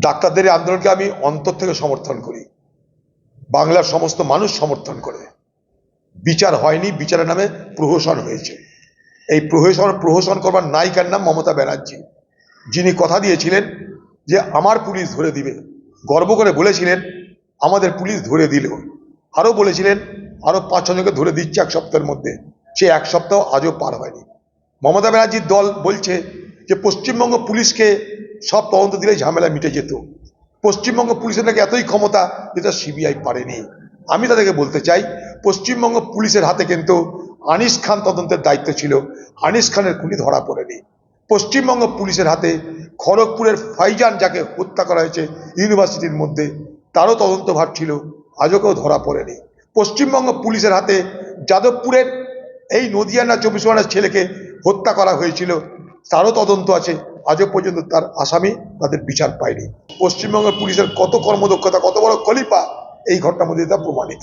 ডাক্তারদের এই আন্দোলনকে আমি অন্তর থেকে সমর্থন করি। বাংলার সমস্ত মানুষ সমর্থন করে। বিচার হয়নি, বিচারের নামে প্রহসন হয়েছে। এই প্রহসন প্রহসন করবার নায়িকার নাম মমতা ব্যানার্জি। যিনি কথা দিয়েছিলেন যে, আমার পুলিশ ধরে দিবে। গর্ব করে বলেছিলেন, আমাদের পুলিশ ধরে দিল। আরও বলেছিলেন, আরও পাঁচ ছজনকে ধরে দিচ্ছে এক সপ্তাহের মধ্যে। সে এক সপ্তাহ আজও পার হয়নি। মমতা ব্যানার্জির দল বলছে যে, পশ্চিমবঙ্গ পুলিশকে সব তদন্ত দিলে ঝামেলা মিটে যেত। পশ্চিমবঙ্গ পুলিশের নাকি এতই ক্ষমতা যেটা সিবিআই পারেনি। আমি তাদেরকে বলতে চাই, পশ্চিমবঙ্গ পুলিশের হাতে কিন্তু আনিস খান তদন্তের দায়িত্ব ছিল। আনিস খানের খুনি ধরা পড়েনি। পশ্চিমবঙ্গ পুলিশের হাতে খড়গপুরের ফাইজান যাকে হত্যা করা হয়েছে ইউনিভার্সিটির মধ্যে, তারও তদন্তভার ছিল, আজও কেউ ধরা পড়েনি। পশ্চিমবঙ্গ পুলিশের হাতে যাদবপুরের এই নদিয়ানা চব্বিশ পরগনার ছেলেকে হত্যা করা হয়েছিল, তারও তদন্ত আছে। আজও পর্যন্ত তার আসামি তাদের বিচার পায়নি। পশ্চিমবঙ্গের পুলিশের কত কর্মদক্ষতা, কত বড় কলিপা এই ঘটনার মধ্যে তা প্রমাণিত।